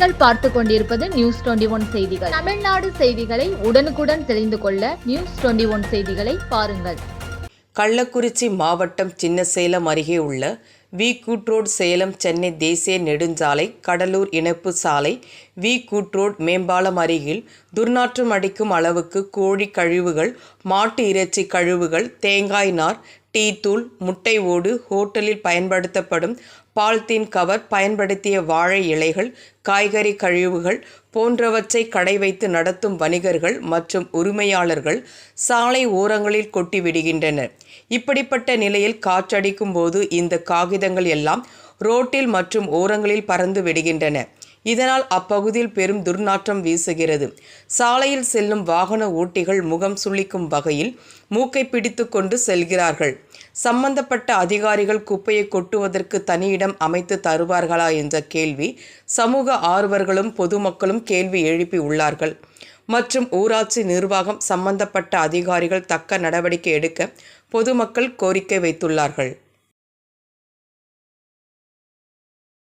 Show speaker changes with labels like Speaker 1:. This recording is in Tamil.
Speaker 1: நீங்கள் பார்த்து கொண்டிருப்பது நியூஸ் டுவெண்டி ஒன் செய்திகள். தமிழ்நாடு செய்திகளை உடனுக்குடன் தெரிந்து கொள்ள நியூஸ் டுவெண்டி ஒன் செய்திகளை பாருங்கள்.
Speaker 2: கள்ளக்குறிச்சி மாவட்டம் சின்னசேலம் அருகே உள்ள வி கூட்ரோட் சேலம் சென்னை தேசிய நெடுஞ்சாலை கடலூர் இணைப்பு சாலை வி கூட்ரோட் மேம்பாலம் அருகில் துர்நாற்றம் அடிக்கும் அளவுக்கு கோழி கழிவுகள் மாட்டு இறைச்சி கழிவுகள் தேங்காய் நார் டீ தூள் முட்டை ஓடு ஹோட்டலில் பயன்படுத்தப்படும் பால்தீன் கவர் பயன்படுத்திய வாழை இலைகள் காய்கறி கழிவுகள் போன்றவற்றை கடை வைத்து நடத்தும் வணிகர்கள் மற்றும் உரிமையாளர்கள் சாலை ஓரங்களில் கொட்டி விடுகின்றனர். இப்படிப்பட்ட நிலையில் காற்றடிக்கும் போது இந்த காகிதங்கள் எல்லாம் ரோட்டில் மற்றும் ஓரங்களில் பறந்து விடுகின்றன. இதனால் அப்பகுதியில் பெரும் துர்நாற்றம் வீசுகிறது. சாலையில் செல்லும் வாகன ஓட்டிகள் முகம் சுளிக்கும் வகையில் மூக்கை பிடித்து கொண்டு செல்கிறார்கள். சம்பந்தப்பட்ட அதிகாரிகள் குப்பையை கொட்டுவதற்கு தனியிடம் அமைத்து தருவார்களா என்ற கேள்வி சமூக ஆர்வர்களும் பொதுமக்களும் கேள்வி எழுப்பி உள்ளார்கள். மற்றும் ஊராட்சி நிர்வாகம் சம்பந்தப்பட்ட அதிகாரிகள் தக்க நடவடிக்கை எடுக்க பொதுமக்கள் கோரிக்கை வைத்துள்ளார்கள்.